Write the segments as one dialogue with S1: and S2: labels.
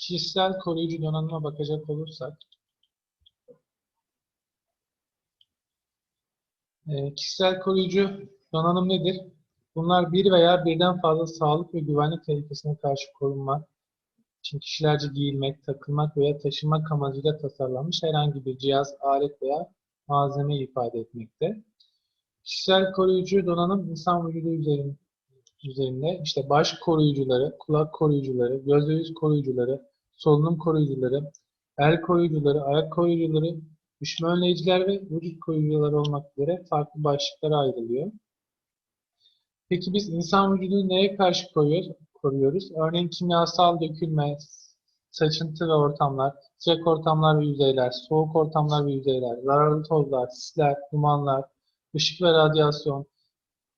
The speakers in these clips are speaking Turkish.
S1: kişisel koruyucu donanıma bakacak olursak, e, kişisel koruyucu donanım nedir? Bunlar bir veya birden fazla sağlık ve güvenlik tehlikesine karşı korunmak için kişilerce giyilmek, takılmak veya taşınmak amacıyla tasarlanmış herhangi bir cihaz, alet veya malzeme ifade etmekte. Kişisel koruyucu donanım insan vücudu üzerinde, üzerinde işte baş koruyucuları, kulak koruyucuları, göz ve yüz koruyucuları, solunum koruyucuları, el koruyucuları, ayak koruyucuları, düşme önleyiciler ve vücut koruyucuları olmak üzere farklı başlıklara ayrılıyor. Peki biz insan vücudunu neye karşı koruyoruz? koruyoruz? Örneğin kimyasal dökülme, saçıntı ve ortamlar, sıcak ortamlar ve yüzeyler, soğuk ortamlar ve yüzeyler, zararlı tozlar, sisler, dumanlar, ışık ve radyasyon,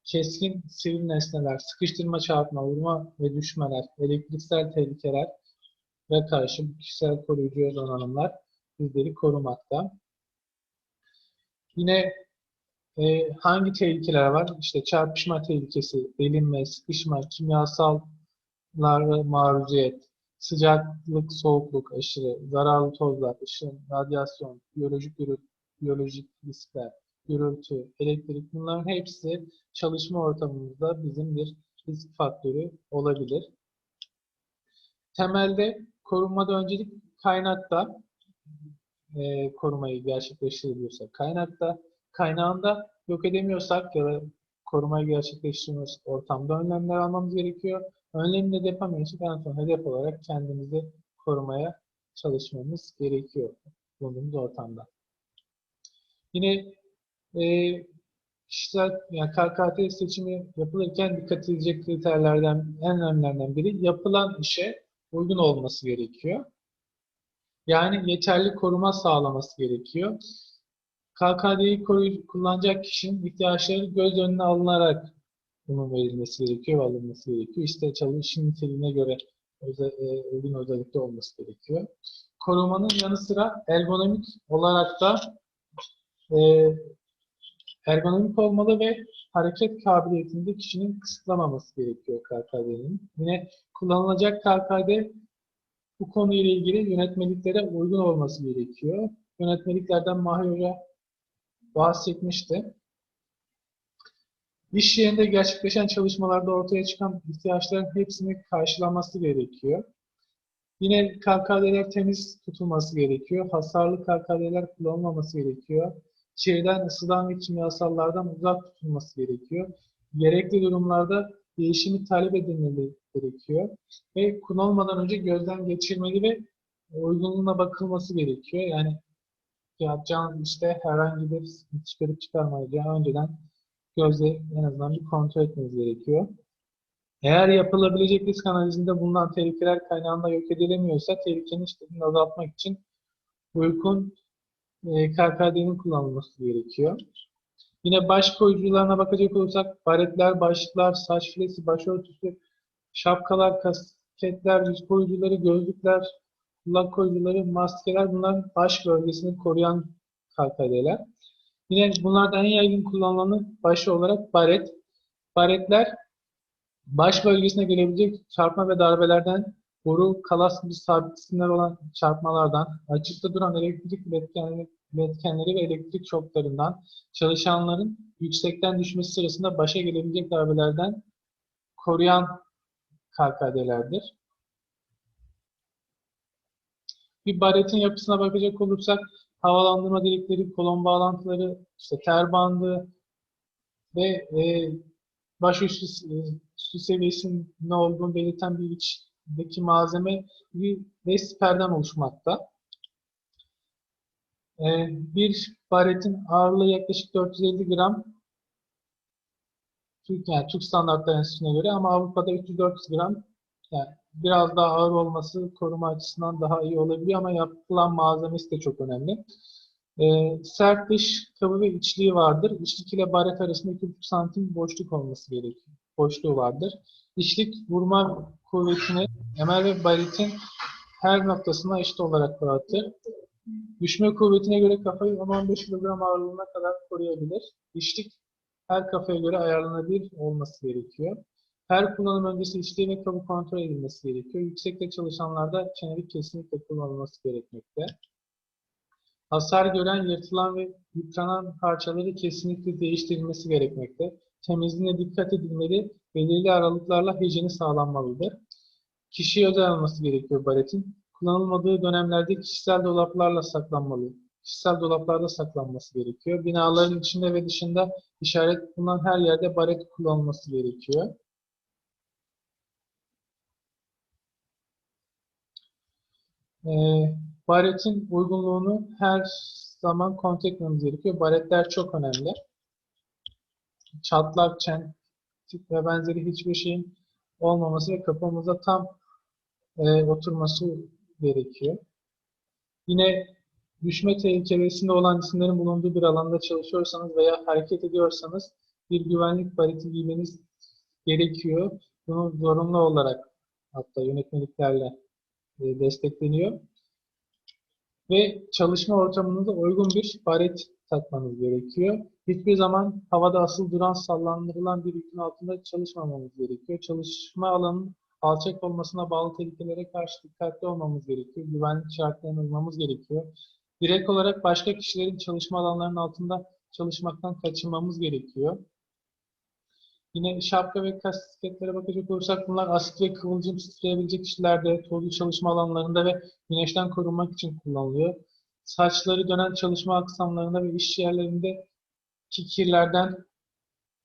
S1: keskin sivri nesneler, sıkıştırma, çarpma, vurma ve düşmeler, elektriksel tehlikeler ve karşı kişisel koruyucu donanımlar bizleri korumakta. Yine e, hangi tehlikeler var? İşte çarpışma tehlikesi, delinme, sıkışma, kimyasallara maruziyet, sıcaklık, soğukluk, aşırı, zararlı tozlar, ışın, radyasyon, biyolojik biyolojik riskler, gürültü, elektrik bunların hepsi çalışma ortamımızda bizim bir risk faktörü olabilir. Temelde korunmada öncelik kaynakta e, korumayı gerçekleştirebiliyorsak kaynakta, kaynağında yok edemiyorsak ya da korumayı gerçekleştirmemiz ortamda önlemler almamız gerekiyor. Önlemini de yapamıyorsak en son hedef olarak kendimizi korumaya çalışmamız gerekiyor bulunduğumuz ortamda. Yine e, kişisel yani KKT seçimi yapılırken dikkat edilecek kriterlerden en önemlilerinden biri yapılan işe uygun olması gerekiyor. Yani yeterli koruma sağlaması gerekiyor. KKD'yi kullanacak kişinin ihtiyaçları göz önüne alınarak bunun verilmesi gerekiyor ve alınması gerekiyor. İşte çalışın niteliğine göre özel, e, uygun özellikte olması gerekiyor. Korumanın yanı sıra ergonomik olarak da e, ergonomik olmalı ve hareket kabiliyetinde kişinin kısıtlamaması gerekiyor KKD'nin. Yine kullanılacak KKD bu konuyla ilgili yönetmeliklere uygun olması gerekiyor. Yönetmeliklerden Mahir Hoca bahsetmişti. İş yerinde gerçekleşen çalışmalarda ortaya çıkan ihtiyaçların hepsini karşılaması gerekiyor. Yine KKD'ler temiz tutulması gerekiyor. Hasarlı KKD'ler kullanılmaması gerekiyor. İçeriden ısıdan ve kimyasallardan uzak tutulması gerekiyor. Gerekli durumlarda değişimi talep edilmeli gerekiyor. Ve kullanılmadan önce gözden geçirmeli ve uygunluğuna bakılması gerekiyor. Yani yapacağınız işte herhangi bir çıkarıp çıkarmayacağı önceden gözle en azından bir kontrol etmeniz gerekiyor. Eğer yapılabilecek risk analizinde bulunan tehlikeler kaynağında yok edilemiyorsa tehlikenin şiddetini azaltmak için uygun e, KKD'nin kullanılması gerekiyor. Yine baş koyucularına bakacak olursak baretler, başlıklar, saç filesi, başörtüsü, şapkalar, kasketler, yüz koyucuları, gözlükler, kulak koyucuları, maskeler bunlar baş bölgesini koruyan KKD'ler. Yine bunlardan en yaygın kullanılanı başı olarak baret. Baretler baş bölgesine gelebilecek çarpma ve darbelerden, boru, kalas gibi sabit cisimler olan çarpmalardan, açıkta duran elektrik iletkenleri, iletkenleri ve elektrik şoklarından, çalışanların yüksekten düşmesi sırasında başa gelebilecek darbelerden koruyan KKD'lerdir. Bir baretin yapısına bakacak olursak havalandırma delikleri, kolon bağlantıları, işte ter bandı ve e, başüstü üstü seviyesinin ne olduğunu belirten bir içdeki malzeme ve siperden oluşmakta. E, bir baretin ağırlığı yaklaşık 450 gram Türk, yani Türk standartları göre ama Avrupa'da 300-400 gram yani biraz daha ağır olması koruma açısından daha iyi olabiliyor ama yapılan malzemesi de çok önemli. E, sert dış kabı ve içliği vardır. İçlik ile baret arasında 2,5 santim boşluk olması gerekiyor. Boşluğu vardır. İçlik vurma kuvvetini emel ve baretin her noktasına eşit olarak dağıtır. Düşme kuvvetine göre kafayı 10-15 kg ağırlığına kadar koruyabilir. İçlik her kafaya göre ayarlanabilir olması gerekiyor. Her kullanım öncesi içtiği ve kabı kontrol edilmesi gerekiyor. Yüksekte çalışanlarda çenelik kesinlikle kullanılması gerekmekte. Hasar gören, yırtılan ve yıpranan parçaları kesinlikle değiştirilmesi gerekmekte. Temizliğine dikkat edilmeli, belirli aralıklarla hijyeni sağlanmalıdır. Kişiye özel alınması gerekiyor baretin. Kullanılmadığı dönemlerde kişisel dolaplarla saklanmalı. Kişisel dolaplarda saklanması gerekiyor. Binaların içinde ve dışında işaret bulunan her yerde baret kullanılması gerekiyor. Ee, baretin uygunluğunu her zaman kontrol etmemiz gerekiyor. Baretler çok önemli. Çatlak, çentik ve benzeri hiçbir şeyin olmaması ve kafamıza tam e, oturması gerekiyor. Yine düşme tehlikesinde olan cisimlerin bulunduğu bir alanda çalışıyorsanız veya hareket ediyorsanız bir güvenlik bareti giymeniz gerekiyor. Bunu zorunlu olarak hatta yönetmeliklerle e, destekleniyor. Ve çalışma ortamınıza uygun bir baret takmanız gerekiyor. Hiçbir zaman havada asıl duran sallandırılan bir yükün altında çalışmamamız gerekiyor. Çalışma alanının alçak olmasına bağlı tehlikelere karşı dikkatli olmamız gerekiyor. Güvenlik şartlarına uymamız gerekiyor. Direkt olarak başka kişilerin çalışma alanlarının altında çalışmaktan kaçınmamız gerekiyor. Yine şapka ve kasketlere bakacak olursak bunlar asit ve kıvılcım titreyebilecek kişilerde, tozlu çalışma alanlarında ve güneşten korunmak için kullanılıyor. Saçları dönen çalışma aksamlarında ve iş yerlerinde kirlerden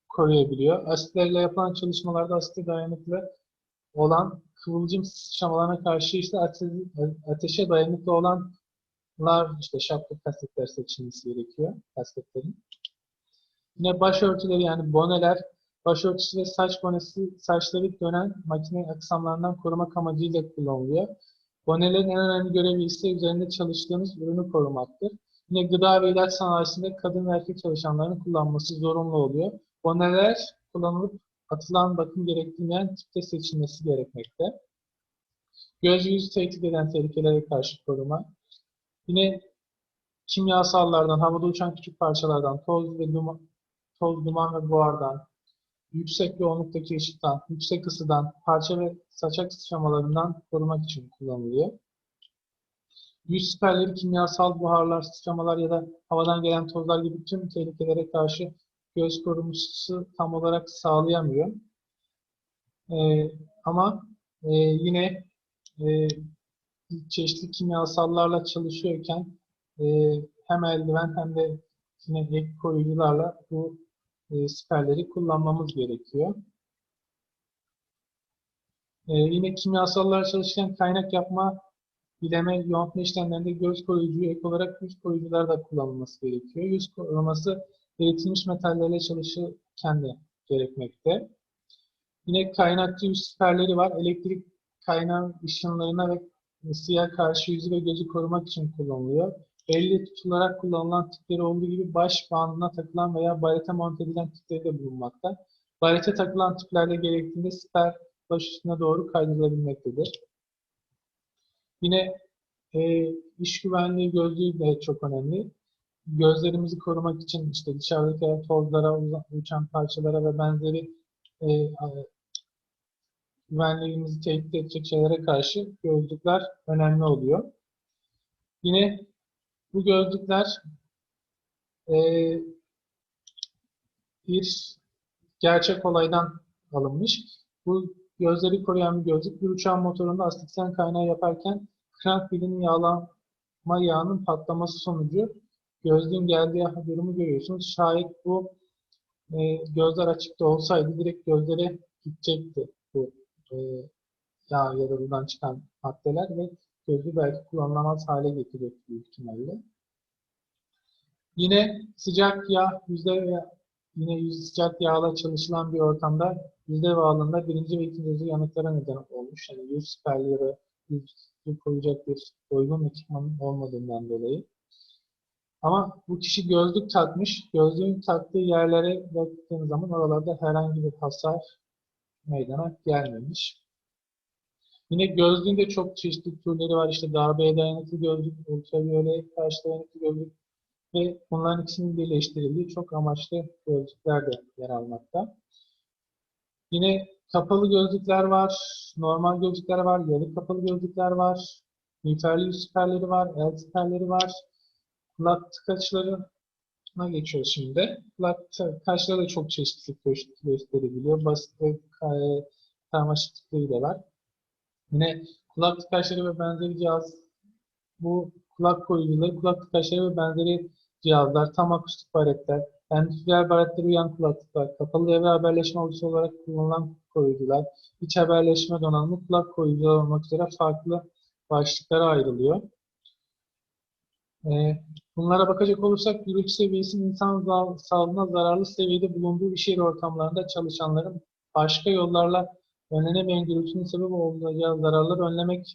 S1: koruyabiliyor. Asitlerle yapılan çalışmalarda asite dayanıklı olan kıvılcım sıçramalarına karşı işte ateşe dayanıklı olanlar işte şapka kasketler seçilmesi gerekiyor kasketlerin. Yine başörtüleri yani boneler Başörtüsü ve saç bonesi saçları dönen makine aksamlarından korumak amacıyla kullanılıyor. Bonelerin en önemli görevi ise üzerinde çalıştığınız ürünü korumaktır. Yine gıda ve ilaç sanayisinde kadın ve erkek çalışanların kullanması zorunlu oluyor. Boneler kullanılıp atılan bakım gerektirmeyen tipte seçilmesi gerekmekte. Göz yüzü tehdit eden tehlikelere karşı koruma. Yine kimyasallardan, havada uçan küçük parçalardan, toz ve duman, toz, duman ve buhardan, yüksek yoğunluktaki ışıktan, yüksek ısıdan, parça ve saçak sıçramalarından korumak için kullanılıyor. Yüz siperleri kimyasal buharlar, sıçramalar ya da havadan gelen tozlar gibi tüm tehlikelere karşı göz korumusu tam olarak sağlayamıyor. Ee, ama e, yine e, çeşitli kimyasallarla çalışıyorken e, hem eldiven hem de yine ek koruyucularla bu e, siperleri kullanmamız gerekiyor. E, yine kimyasallar çalışırken kaynak yapma, bileme, yoğunlukma işlemlerinde göz koruyucu ek olarak yüz koruyucular da kullanılması gerekiyor. Yüz koruması eritilmiş metallerle çalışırken de gerekmekte. Yine kaynakçı yüz siperleri var. Elektrik kaynağı ışınlarına ve siyah karşı yüzü ve gözü korumak için kullanılıyor elle tutularak kullanılan tipleri olduğu gibi baş bandına takılan veya barete monte edilen tipleri de bulunmakta. Barete takılan tiplerde gerektiğinde siper baş üstüne doğru kaydırılabilmektedir. Yine e, iş güvenliği gözlüğü de çok önemli. Gözlerimizi korumak için işte dışarıdaki tozlara, uçan parçalara ve benzeri e, güvenliğimizi tehdit edecek şeylere karşı gözlükler önemli oluyor. Yine bu gözlükler e, bir gerçek olaydan alınmış. Bu gözleri koruyan bir gözlük bir uçağın motorunda astiksen kaynağı yaparken krank bilinin yağlama yağının patlaması sonucu gözlüğün geldiği durumu görüyorsunuz. Şayet bu e, gözler açıkta olsaydı direkt gözlere gidecekti bu e, yağ ya da buradan çıkan maddeler ve gözü belki kullanılamaz hale getirecek büyük ihtimalle. Yine sıcak yağ, yüzde yine yüz sıcak yağla çalışılan bir ortamda yüzde bağlamında birinci ve ikinci hızı yanıklara neden olmuş. Yani yüz siperli ya da yüz koyacak bir uygun ekipmanın olmadığından dolayı. Ama bu kişi gözlük takmış. Gözlüğün taktığı yerlere baktığınız zaman oralarda herhangi bir hasar meydana gelmemiş. Yine gözlüğün de çok çeşitli türleri var. İşte darbeye dayanıklı gözlük, ultraviyole karşı dayanıklı gözlük ve bunların ikisinin birleştirildiği çok amaçlı gözlükler de yer almakta. Yine Kapalı gözlükler var, normal gözlükler var, yarı kapalı gözlükler var, miğferli yüz siperleri var, el siperleri var, kulak tıkaçlarına geçiyoruz şimdi. Kulak tıkaçları da çok çeşitlilik gö- gösterebiliyor. Basit ve ka- karmaşıklıkları da var. Yine kulak tıkaçları ve benzeri cihaz, bu kulak koruyucuları, kulak tıkaçları ve benzeri cihazlar, tam akustik baretler, endüstriyel baretlere uyan kulaklıklar, kapalı devre haberleşme alıcısı olarak kullanılan koruyucular, iç haberleşme donanımlı kulak koruyucular olmak üzere farklı başlıklara ayrılıyor. Ee, bunlara bakacak olursak gürültü seviyesinin insan sağlığına zararlı seviyede bulunduğu iş yeri ortamlarında çalışanların başka yollarla önlenemeyen gürültünün sebep olacağı zararları önlemek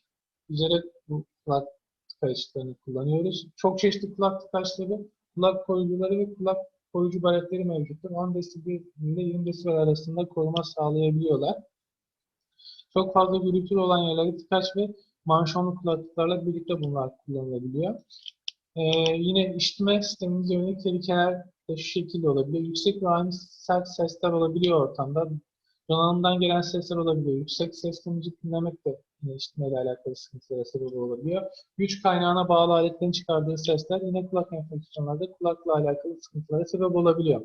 S1: üzere bu kulak tıkaçlarını kullanıyoruz. Çok çeşitli kulak tıkaçları, kulak koruyucuları ve kulak koruyucu baretleri mevcuttur. 10 desibel ile 20 desibel arasında koruma sağlayabiliyorlar. Çok fazla gürültülü olan yerlerde tıkaç ve manşonlu kulaklıklarla birlikte bunlar kullanılabiliyor. Ee, yine işitme sistemimize yönelik tehlikeler de şu şekilde olabiliyor. Yüksek ve sert sesler olabiliyor ortamda. Donanımdan gelen sesler olabiliyor. Yüksek sesle müzik dinlemek de yine işitmeyle alakalı sıkıntılara sebep olabiliyor. Güç kaynağına bağlı aletlerin çıkardığı sesler yine kulak enfeksiyonlarda kulakla alakalı sıkıntılara sebep olabiliyor.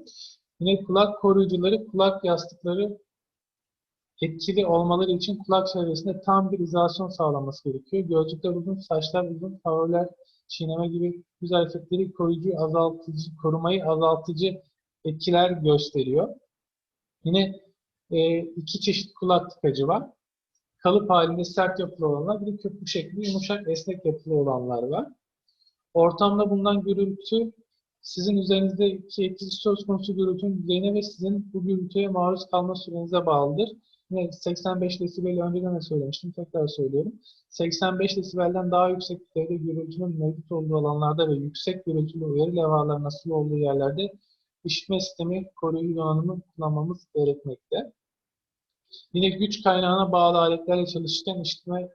S1: Yine kulak koruyucuları, kulak yastıkları etkili olmaları için kulak çevresinde tam bir izolasyon sağlanması gerekiyor. Gözlükler uzun, saçlar uzun, favoller, çiğneme gibi yüz hareketleri koruyucu, azaltıcı, korumayı azaltıcı etkiler gösteriyor. Yine e, iki çeşit kulak tıkacı var. Kalıp halinde sert yapılı olanlar, bir de köpük şekli yumuşak esnek yapılı olanlar var. Ortamda bulunan gürültü sizin üzerinizdeki etkisi söz konusu gürültünün düzeyine ve sizin bu gürültüye maruz kalma sürenize bağlıdır. Yine 85 desibel önceden de söylemiştim, tekrar söylüyorum. 85 desibelden daha yüksek düzeyde gürültünün mevcut olduğu alanlarda ve yüksek gürültülü uyarı levhalarının asılı olduğu yerlerde işitme sistemi koruyucu donanımı kullanmamız gerekmekte. Yine güç kaynağına bağlı aletlerle çalışırken işitme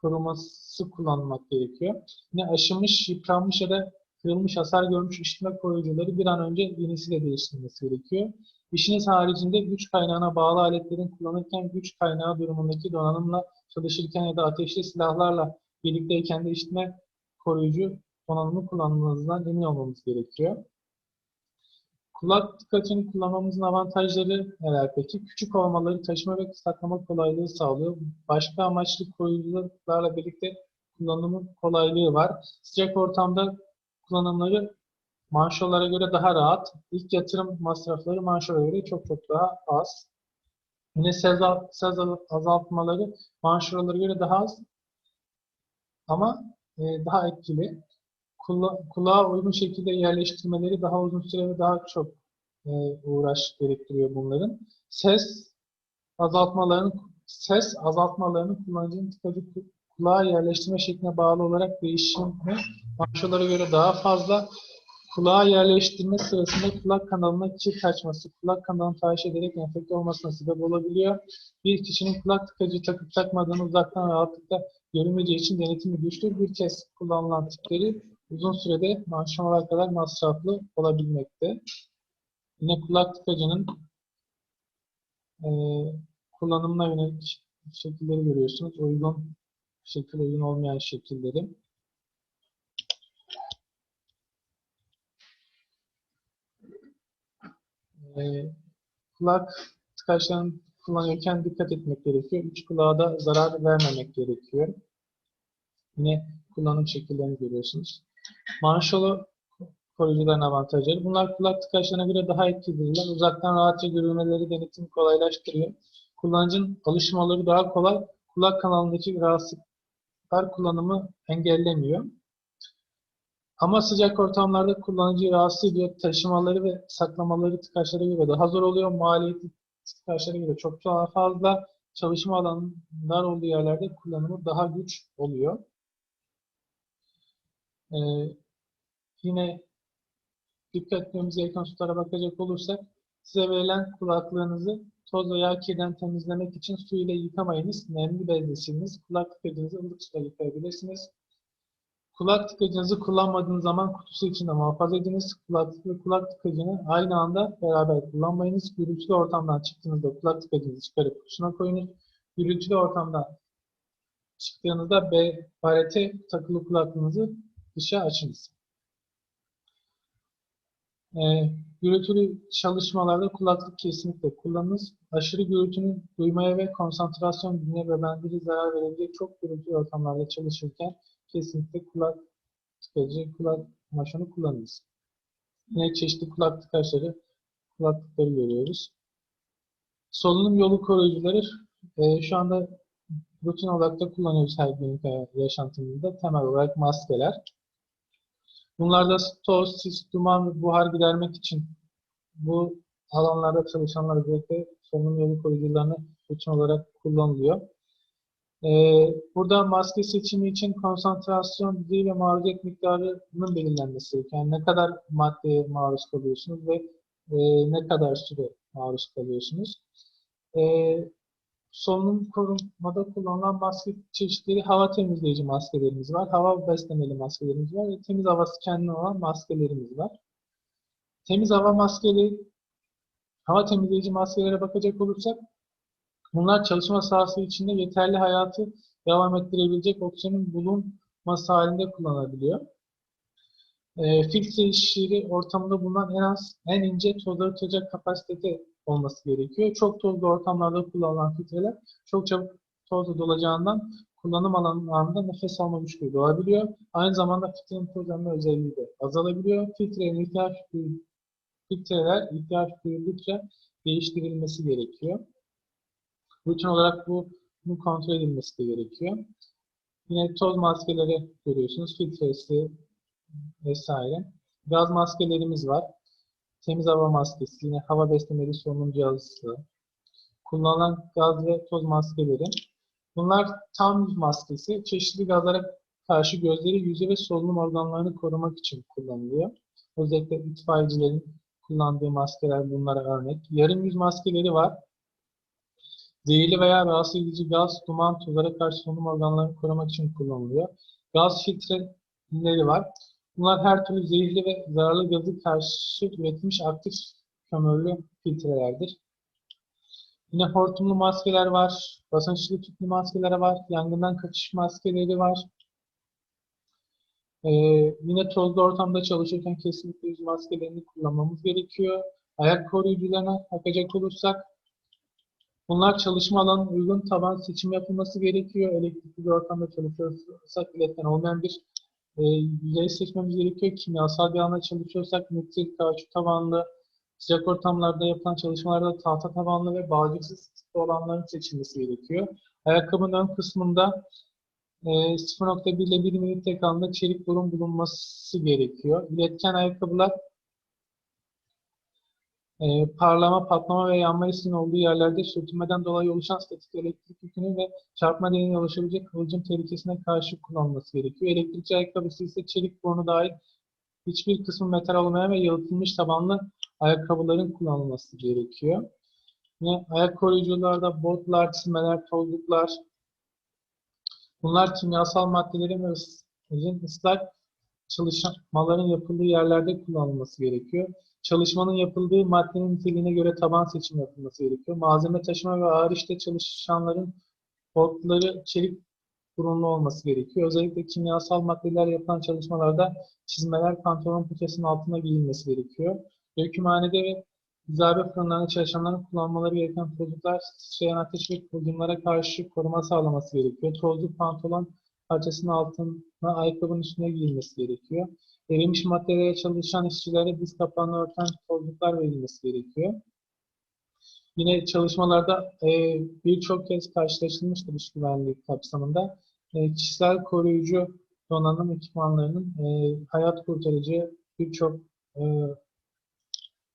S1: koruması kullanmak gerekiyor. Yine aşınmış, yıpranmış ya da kırılmış, hasar görmüş işitme koruyucuları bir an önce yenisiyle değiştirilmesi gerekiyor. İşiniz haricinde güç kaynağına bağlı aletlerin kullanırken güç kaynağı durumundaki donanımla çalışırken ya da ateşli silahlarla birlikteyken de işitme koruyucu donanımı kullanmanızdan emin olmamız gerekiyor. Kulak tıkacını kullanmamızın avantajları neler peki? Küçük olmaları taşıma ve saklama kolaylığı sağlıyor. Başka amaçlı koruyucularla birlikte kullanımı kolaylığı var. Sıcak ortamda kullanımları manşolara göre daha rahat. İlk yatırım masrafları manşolara göre çok çok daha az. Yine ses azaltmaları manşolara göre daha az ama e, daha etkili. Kula, kulağa uygun şekilde yerleştirmeleri daha uzun süre ve daha çok e, uğraş gerektiriyor bunların. Ses azaltmalarının ses azaltmalarının kullanıcının tıkacı kulağa yerleştirme şekline bağlı olarak değişimi manşolara göre daha fazla. Kulağa yerleştirme sırasında kulak kanalına kir kaçması, kulak kanalını tahriş ederek enfekte olmasına sebep olabiliyor. Bir kişinin kulak tıkacı takıp takmadığını uzaktan rahatlıkla görünmeyeceği için denetimi güçlü bir kez kullanılan tipleri uzun sürede manşomalar kadar masraflı olabilmekte. Yine kulak tıkacının e, kullanımına yönelik şekilleri görüyorsunuz. Uygun şekil, uygun olmayan şekilleri. E, kulak tıkaçlarını kullanırken dikkat etmek gerekiyor. Üç kulağa da zarar vermemek gerekiyor. Yine kullanım şekillerini görüyorsunuz. Manşolu koruyucuların avantajları. Bunlar kulak tıkaçlarına göre daha etkilidirler. Uzaktan rahatça görülmeleri denetimi kolaylaştırıyor. Kullanıcının alışmaları daha kolay. Kulak kanalındaki rahatsızlıklar kullanımı engellemiyor. Ama sıcak ortamlarda kullanıcıyı rahatsız ediyor. Taşımaları ve saklamaları tıkaçlara göre daha zor oluyor. Maliyeti tıkaçlara göre çok daha fazla. Çalışma alanlar olduğu yerlerde kullanımı daha güç oluyor. Ee, yine dikkat etmemiz gereken hususlara bakacak olursak size verilen kulaklığınızı toz veya kirden temizlemek için su ile yıkamayınız. Nemli bezle siliniz. Kulaklık bezinizi ılık suyla yıkayabilirsiniz. Kulak tıkacınızı kullanmadığınız zaman kutusu içinde muhafaza ediniz. Kulaklık ve kulak tıkacını aynı anda beraber kullanmayınız. Gürültülü ortamdan çıktığınızda kulak tıkacınızı çıkarıp kutusuna koyunuz. Gürültülü ortamdan çıktığınızda barete takılı kulaklığınızı dışa açınız. Ee, gürültülü çalışmalarda kulaklık kesinlikle kullanınız. Aşırı gürültünün duymaya ve konsantrasyon gücüne ve benzeri zarar verebilecek çok gürültülü ortamlarda çalışırken kesinlikle kulak tıkacı, kulak maşonu kullanınız. Yine çeşitli kulak tıkaçları, kulaklıkları görüyoruz. Solunum yolu koruyucuları e, şu anda rutin olarak da kullanıyoruz her günlük hayat- yaşantımızda. Temel olarak maskeler. Bunlarda toz, sis, duman ve buhar gidermek için bu alanlarda çalışanlar özellikle solunum yolu koruyucularını rutin olarak kullanılıyor. Ee, burada maske seçimi için konsantrasyon düzeyi ve maruziyet miktarının belirlenmesi. Yani ne kadar maddeye maruz kalıyorsunuz ve e, ne kadar süre maruz kalıyorsunuz. Ee, solunum korumada kullanılan maske çeşitleri hava temizleyici maskelerimiz var. Hava beslemeli maskelerimiz var ve temiz havası kendine olan maskelerimiz var. Temiz hava maskeleri, hava temizleyici maskelere bakacak olursak bunlar çalışma sahası içinde yeterli hayatı devam ettirebilecek oksijenin bulunması halinde kullanılabiliyor. E, filtre işleri ortamında bulunan en az en ince tozları tutacak kapasitede olması gerekiyor. Çok tozlu ortamlarda kullanılan filtreler çok çabuk tozla dolacağından kullanım alanlarında nefes alma güçlüğü doğabiliyor. Aynı zamanda filtrenin toz emme özelliği de azalabiliyor. Filtrenin ihtiyaç filtreler ihtiyaç duyuldukça değiştirilmesi gerekiyor. Rutin olarak bu bunun kontrol edilmesi de gerekiyor. Yine toz maskeleri görüyorsunuz. Filtresi vesaire. Gaz maskelerimiz var. Temiz hava maskesi, yine hava beslemeli solunum cihazı, kullanılan gaz ve toz maskeleri. Bunlar tam yüz maskesi. Çeşitli gazlara karşı gözleri, yüzü ve solunum organlarını korumak için kullanılıyor. Özellikle itfaiyecilerin kullandığı maskeler bunlara örnek. Yarım yüz maskeleri var. Zehirli veya rahatsız edici gaz, duman, tuzlara karşı solunum organlarını korumak için kullanılıyor. Gaz filtreleri var. Bunlar her türlü zehirli ve zararlı gazı karşı üretilmiş aktif kömürlü filtrelerdir. Yine hortumlu maskeler var, basınçlı tüplü maskeler var, yangından kaçış maskeleri var. Ee, yine tozlu ortamda çalışırken kesinlikle yüz maskelerini kullanmamız gerekiyor. Ayak koruyucularına bakacak olursak, bunlar çalışma alanına uygun taban seçimi yapılması gerekiyor. Elektrikli ortamda çalışıyorsak iletken olmayan bir e, yüzey seçmemiz gerekiyor. Kimyasal bir alanda çalışıyorsak nitrit, kauçuk tabanlı, sıcak ortamlarda yapılan çalışmalarda tahta tabanlı ve bağcıksız olanların seçilmesi gerekiyor. Ayakkabının ön kısmında e, 0.1 ile 1 mililitre kalınlıkta çelik burun bulunması gerekiyor. İletken ayakkabılar e, parlama, patlama ve yanma riskinin olduğu yerlerde sürtünmeden dolayı oluşan statik elektrik yükünü ve çarpma nedeniyle oluşabilecek kıvılcım tehlikesine karşı kullanılması gerekiyor. Elektrikçi ayakkabısı ise çelik burnu dahil hiçbir kısmı metal olmayan ve yalıtılmış tabanlı ayakkabıların kullanılması gerekiyor. Yine ayak koruyucularda botlar, çizmeler, tozluklar, bunlar kimyasal maddelerin ve ıs- ıslak çalışmaların yapıldığı yerlerde kullanılması gerekiyor. Çalışmanın yapıldığı maddenin niteliğine göre taban seçimi yapılması gerekiyor. Malzeme taşıma ve ağır işte çalışanların botları çelik burunlu olması gerekiyor. Özellikle kimyasal maddeler yapılan çalışmalarda çizmeler pantolon paçasının altına giyilmesi gerekiyor. Dökümhanede ve izabe fırınlarında çalışanların kullanmaları gereken tozluklar sıçrayan ateş ve kıvılcımlara karşı koruma sağlaması gerekiyor. Tozlu pantolon parçasının altına ayakkabının üstüne giyilmesi gerekiyor. Erimiş maddelere çalışan işçilere diz kapağını örten tozluklar verilmesi gerekiyor. Yine çalışmalarda e, birçok kez karşılaşılmıştır iş güvenliği kapsamında. E, kişisel koruyucu donanım ekipmanlarının e, hayat kurtarıcı birçok e,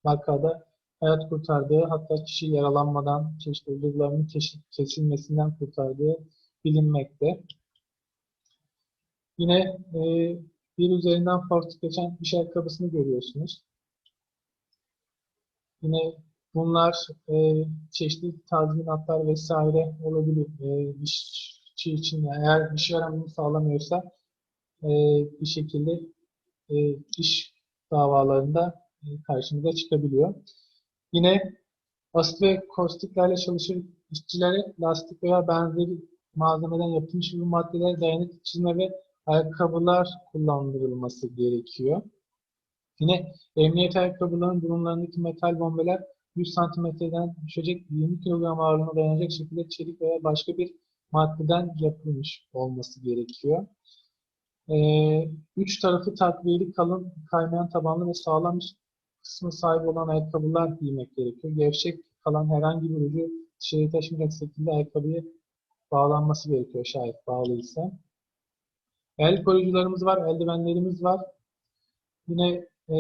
S1: vakada hayat kurtardığı, hatta kişi yaralanmadan çeşitli uzuvlarının kesilmesinden kurtardığı bilinmekte. Yine e, bir üzerinden farklı geçen iş ayakkabısını görüyorsunuz. Yine bunlar e, çeşitli tazminatlar vesaire olabilir. E, işçi için eğer iş yaramını sağlamıyorsa e, bir şekilde e, iş davalarında e, karşımıza çıkabiliyor. Yine asit ve kostiklerle çalışan işçilere lastik veya benzeri malzemeden yapılmış bu maddelere dayanıklı çizme ve ayakkabılar kullandırılması gerekiyor. Yine emniyet ayakkabılarının burunlarındaki metal bombeler 100 santimetreden düşecek 20 kilogram ağırlığına dayanacak şekilde çelik veya başka bir maddeden yapılmış olması gerekiyor. Ee, üç tarafı takviyeli kalın kaymayan tabanlı ve sağlam kısmı sahip olan ayakkabılar giymek gerekiyor. Gevşek kalan herhangi bir ucu dışarı taşımayacak şekilde ayakkabıya bağlanması gerekiyor şayet bağlıysa. El koruyucularımız var, eldivenlerimiz var. Yine e,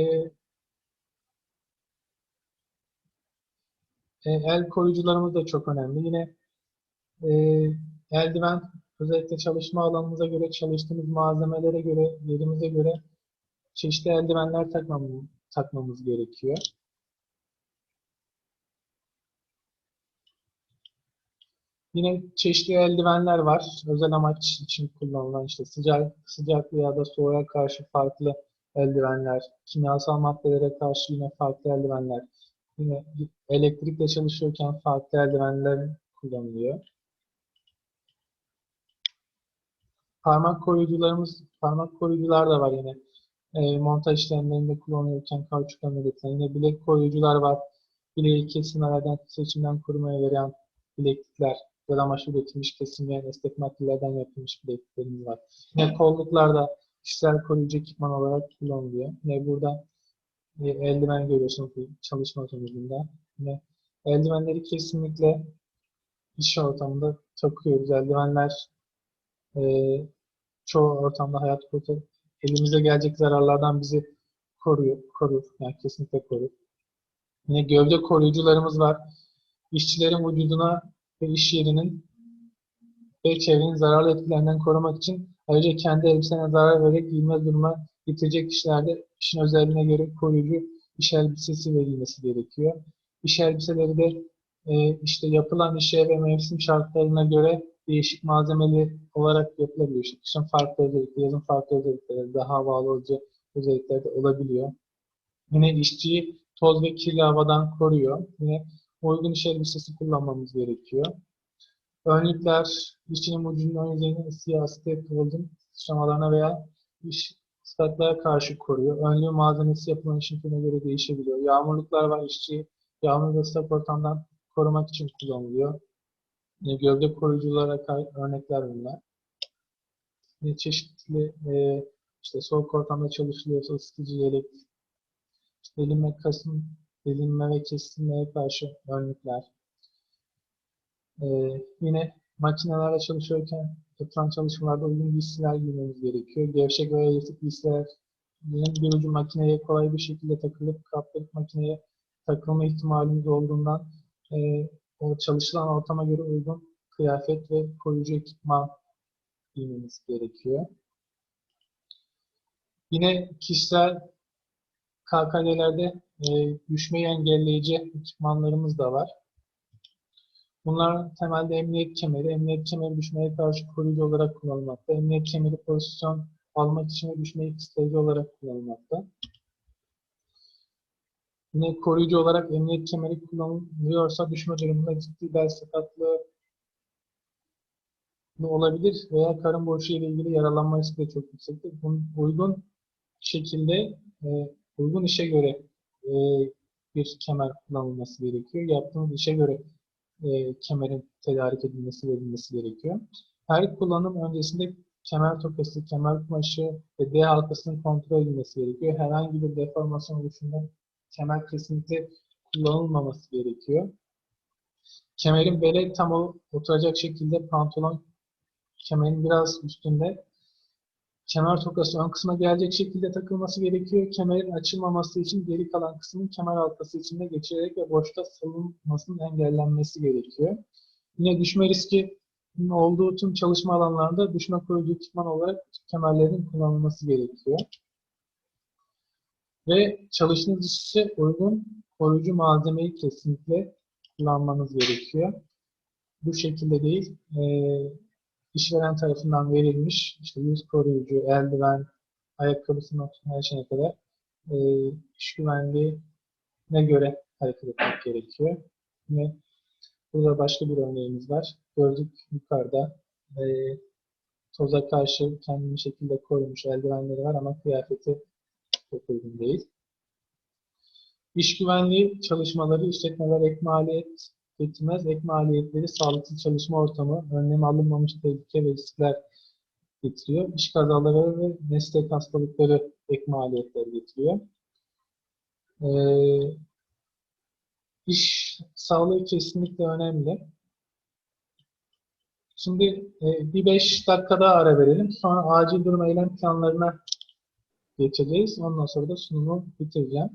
S1: e, el koruyucularımız da çok önemli. Yine e, eldiven özellikle çalışma alanımıza göre, çalıştığımız malzemelere göre, yerimize göre çeşitli eldivenler takmamız, takmamız gerekiyor. Yine çeşitli eldivenler var. Özel amaç için kullanılan işte sıcak, sıcak ya da soğuğa karşı farklı eldivenler, kimyasal maddelere karşı yine farklı eldivenler, yine elektrikle çalışıyorken farklı eldivenler kullanılıyor. Parmak koruyucularımız, parmak koruyucular da var yine. E, montaj işlemlerinde kullanılırken kauçuktan üretilen. Yine bilek koruyucular var. Bileği kesimlerden, seçimden korumaya veren bileklikler, özel amaçlı üretilmiş kesimleyen estetik maddelerden yapılmış bilekliklerimiz var. Yine kolluklarda kişisel koruyucu ekipman olarak kullanılıyor. Yine burada eldiven görüyorsunuz çalışma sonucunda. Yine eldivenleri kesinlikle iş ortamında takıyoruz. Eldivenler e, çoğu ortamda hayat kurtarır. Elimize gelecek zararlardan bizi koruyor, korur. Yani kesinlikle korur. Yine gövde koruyucularımız var. İşçilerin vücuduna ve iş yerinin ve çevrenin zararlı etkilerinden korumak için ayrıca kendi elbisene zarar vererek giyilmez duruma getirecek kişilerde işin özelliğine göre koruyucu iş elbisesi verilmesi gerekiyor. İş elbiseleri de e, işte yapılan işe ve mevsim şartlarına göre değişik malzemeli olarak yapılabiliyor. İşte kışın farklı özellikleri, yazın farklı özellikleri, daha havalı olacak özellikleri de olabiliyor. Yine işçiyi toz ve kirli havadan koruyor. Yine uygun iş elbisesi kullanmamız gerekiyor. Önlükler, işçinin vücudunun ön yüzeyini ısıya, asite, kıvılcım sıçramalarına veya iş ıslaklığa karşı koruyor. Önlüğün malzemesi yapılan işin türüne göre değişebiliyor. Yağmurluklar var, işçiyi yağmur ve ıslak ortamdan korumak için kullanılıyor. Yine gövde koruyuculara örnekler bunlar. Yine çeşitli e, işte soğuk ortamda çalışılıyorsa ısıtıcı yelek, delinme, kasım, delinme ve kesilmeye karşı önlükler. E, yine makinelerle çalışıyorken yapılan çalışmalarda uygun giysiler giymemiz gerekiyor. Gevşek veya yırtık giysiler bir ucu makineye kolay bir şekilde takılıp kaptırıp makineye takılma ihtimalimiz olduğundan e, o çalışılan ortama göre uygun kıyafet ve koruyucu ekipman giymemiz gerekiyor. Yine kişisel KKD'lerde düşmeyi engelleyici ekipmanlarımız da var. Bunlar temelde emniyet kemeri. Emniyet kemeri düşmeye karşı koruyucu olarak kullanılmakta. Emniyet kemeri pozisyon almak için ve düşmeyi kısıtlayıcı olarak kullanılmakta. Yine koruyucu olarak emniyet kemeri kullanılıyorsa düşme durumunda ciddi bel sakatlığı olabilir veya karın boşluğu ile ilgili yaralanma riski de çok yüksektir. Bunun uygun şekilde e, uygun işe göre e, bir kemer kullanılması gerekiyor. Yaptığımız işe göre e, kemerin tedarik edilmesi verilmesi gerekiyor. Her kullanım öncesinde kemer tokası, kemer kumaşı ve D halkasının kontrol edilmesi gerekiyor. Herhangi bir deformasyon oluşundan kemer kesinlikle kullanılmaması gerekiyor. Kemerin bele tam oturacak şekilde pantolon kemerin biraz üstünde kemer tokası ön kısma gelecek şekilde takılması gerekiyor. Kemerin açılmaması için geri kalan kısmın kemer halkası içinde geçirerek ve boşta salınmasının engellenmesi gerekiyor. Yine düşme riski olduğu tüm çalışma alanlarında düşme koruyucu ekipman olarak kemerlerin kullanılması gerekiyor. Ve çalıştığınız işe uygun koruyucu malzemeyi kesinlikle kullanmanız gerekiyor. Bu şekilde değil, işveren tarafından verilmiş işte yüz koruyucu, eldiven, ayakkabısından tutun her şeyine kadar e, iş güvenliğine göre hareket etmek gerekiyor. Yine burada başka bir örneğimiz var. Gördük yukarıda e, toza karşı kendini şekilde korumuş eldivenleri var ama kıyafeti çok uygun değil. İş güvenliği çalışmaları işletmeler ek maliyet getirmez. Ek maliyetleri sağlıksız çalışma ortamı, önlem alınmamış tehlike ve riskler getiriyor. İş kazaları ve meslek hastalıkları ek maliyetler getiriyor. Ee, iş sağlığı kesinlikle önemli. Şimdi e, bir 5 dakika daha ara verelim. Sonra acil durum eylem planlarına geçeceğiz. Ondan sonra da sunumu bitireceğim.